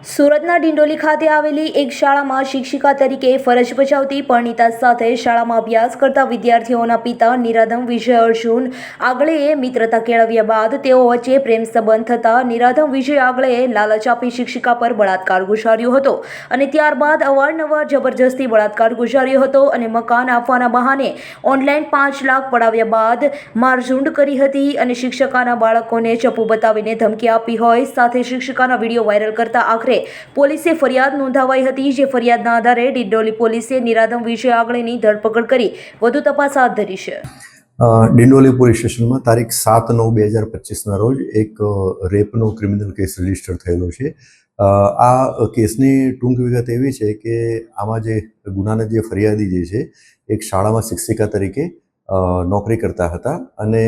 સુરતના ડિંડોલી ખાતે આવેલી એક શાળામાં શિક્ષિકા તરીકે ફરજ બજાવતી પરણિતા સાથે શાળામાં અભ્યાસ કરતા વિદ્યાર્થીઓના પિતા નિરાધમ વિજય અર્જુન આગળેએ મિત્રતા કેળવ્યા બાદ તેઓ વચ્ચે પ્રેમ સંબંધ થતા નિરાધમ વિજય આગળેએ લાલચ આપી શિક્ષિકા પર બળાત્કાર ગુજાર્યો હતો અને ત્યારબાદ અવારનવાર જબરજસ્તી બળાત્કાર ગુજાર્યો હતો અને મકાન આપવાના બહાને ઓનલાઈન પાંચ લાખ પડાવ્યા બાદ મારઝૂંડ કરી હતી અને શિક્ષકાના બાળકોને ચપ્પુ બતાવીને ધમકી આપી હોય સાથે શિક્ષિકાના વીડિયો વાયરલ કરતા આખરે પોલીસે ફરિયાદ નોંધાવાઈ હતી, જે ફરિયાદના આધારે ડિંડોલી પોલીસે નિરાધમ વિજય આગળની ધરપકડ કરી વધુ તપાસ હાથ ધરી છે. ડિંડોલી પોલીસ સ્ટેશનમાં તારીખ સાત નવ બે હજાર પચીસના રોજ એક રેપનો ક્રિમિનલ કેસ રજિસ્ટર થયેલો છે. આ કેસની ટૂંક વિગત એવી છે કે આમાં જે ગુનાના જે ફરિયાદી જે છે, એક શાળામાં શિક્ષિકા તરીકે નોકરી કરતા હતા અને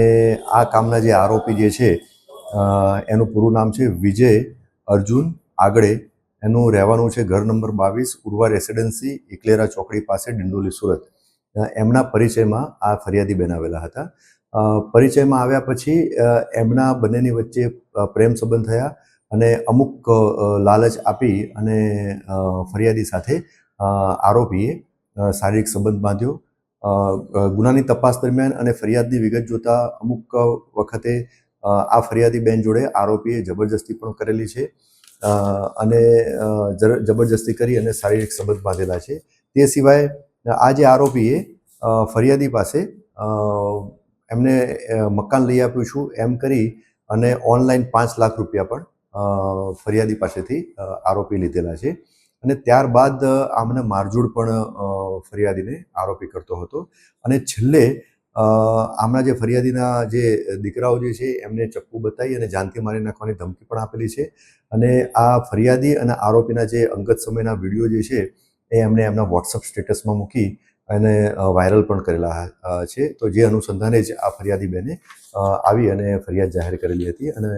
આ કામના જે આરોપી જે છે એનું પૂરું નામ છે વિજય અર્જુન આગળે એનું રહેવાનું છે ઘર નંબર બાવીસ ઉર્વા રેસિડેન્સી એકલેરા ચોકડી પાસે ડિંડોલી, સુરત. એમના પરિચયમાં આ ફરિયાદી બેન આવેલા હતા પરિચયમાં આવ્યા પછી એમના બંનેની વચ્ચે પ્રેમ સંબંધ થયા અને અમુક લાલચ આપી અને ફરિયાદી સાથે આરોપીએ શારીરિક સંબંધ બાંધ્યો. ગુનાની તપાસ દરમિયાન અને ફરિયાદની વિગત જોતા અમુક વખતે આ ફરિયાદી બેન જોડે આરોપીએ જબરજસ્તી પણ કરેલી છે. અને જબરજસ્તી કરી અને શારીરિક સંબંધ બાંધેલા છે. તે સિવાય આ જે આરોપીએ ફરિયાદી પાસે એમને મકાન લઈ આપ્યું છું એમ કરી અને ઓનલાઈન પાંચ લાખ રૂપિયા પણ ફરિયાદી પાસેથી આરોપી લીધેલા છે. અને ત્યારબાદ આમને મારઝૂડ પણ ફરિયાદીને આરોપી કરતો હતો. અને છેલ્લે આમના જે ફરિયાદીના જે દીકરાઓ જે છે, એમને ચપ્પુ બતાવી અને જાનથી મારી નાખવાની ધમકી પણ આપેલી છે. અને આ ફરિયાદી અને આરોપીના જે અંગત સમયના વીડિયો જે છે, એ એમણે એમના વોટ્સઅપ સ્ટેટસમાં મૂકી અને વાયરલ પણ કરેલા છે. તો જે અનુસંધાને જ આ ફરિયાદી બેને આવી અને ફરિયાદ જાહેર કરેલી હતી અને